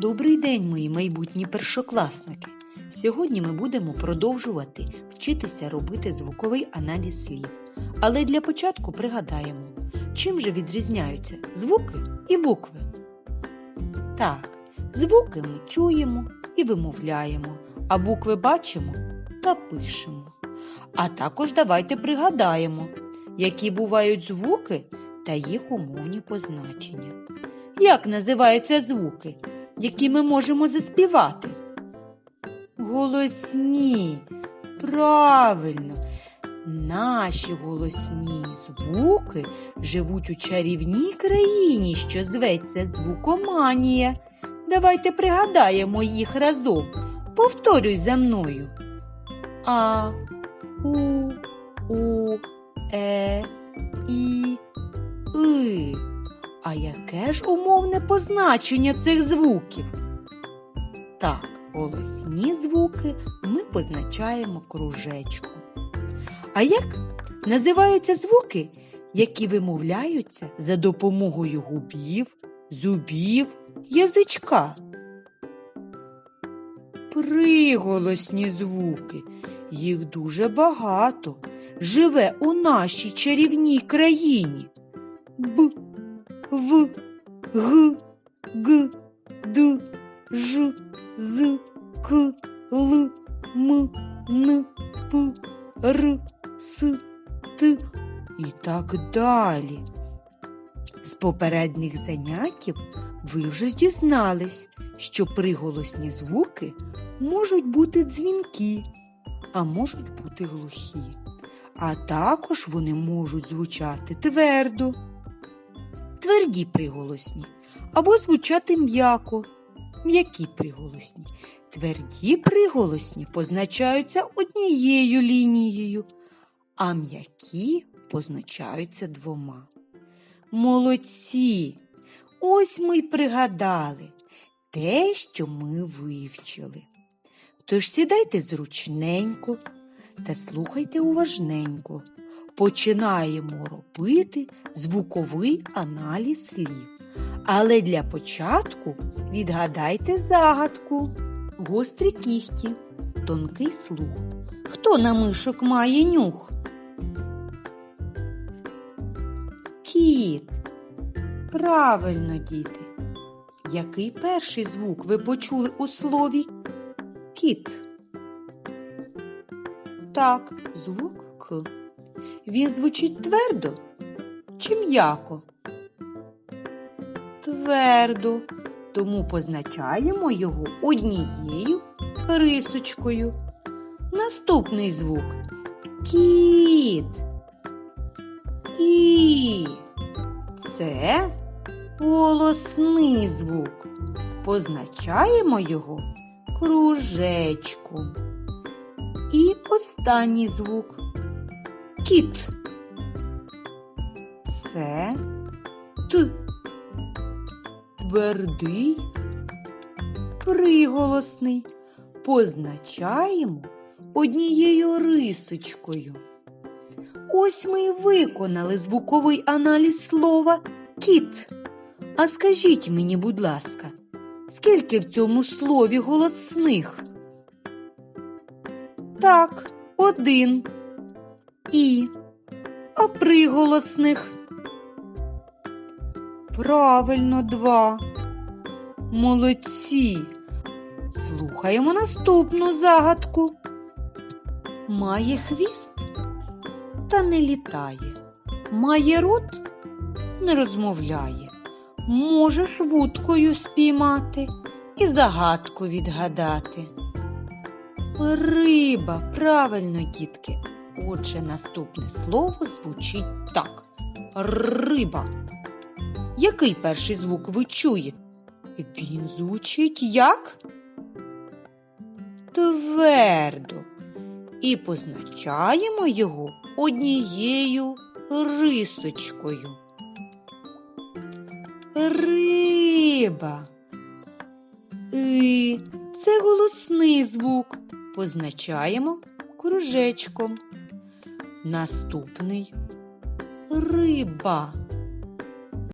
Добрий день, мої майбутні першокласники! Сьогодні ми будемо продовжувати вчитися робити звуковий аналіз слів. Але для початку пригадаємо, чим же відрізняються звуки і букви. Так, звуки ми чуємо і вимовляємо, а букви бачимо та пишемо. А також давайте пригадаємо, які бувають звуки та їх умовні позначення. Як називаються звуки, які ми можемо заспівати? Голосні. Правильно. Наші голосні звуки живуть у чарівній країні, що зветься звукоманія. Давайте пригадаємо їх разом. Повторюй за мною. А, У, У, Е, І. А яке ж умовне позначення цих звуків? Так, голосні звуки ми позначаємо кружечком. А як називаються звуки, які вимовляються за допомогою губів, зубів, язичка? Приголосні звуки. Їх дуже багато. Живе у нашій чарівній країні. Б, В, Г, Г, Д, Ж, З, К, Л, М, Н, П, Р, С, Т і так далі. З попередніх заняттів ви вже дізнались, що приголосні звуки можуть бути дзвінкі, а можуть бути глухі. А також вони можуть звучати твердо, тверді приголосні, або звучати м'яко, м'які приголосні. Тверді приголосні позначаються однією лінією, а м'які позначаються двома. Молодці! Ось ми й пригадали те, що ми вивчили. Тож сідайте зручненько та слухайте уважненько. Починаємо робити звуковий аналіз слів. Але для початку відгадайте загадку. Гострі кіхті, тонкий слух. Хто на мишок має нюх? Кіт. Правильно, діти. Який перший звук ви почули у слові кіт? Так, звук К. Він звучить твердо чи м'яко? Твердо, тому позначаємо його однією рисочкою. Наступний звук кіт. І. Це голосний звук. Позначаємо його кружечком. І останній звук кіт. Це Т. Твердий приголосний. Позначаємо однією рисочкою. Ось ми і виконали звуковий аналіз слова кіт. А скажіть мені, будь ласка, скільки в цьому слові голосних? Так, один. І. А приголосних? Правильно, два. Молодці. Слухаємо наступну загадку. Має хвіст та не літає. Має рот не розмовляє. Можеш вудкою спіймати і загадку відгадати. Риба, правильно, дітки. Отже, наступне слово звучить так. Риба. Який перший звук ви чуєте? Він звучить як? Твердо. І позначаємо його однією рисочкою. Риба. І це голосний звук. Позначаємо кружечком. Наступний риба.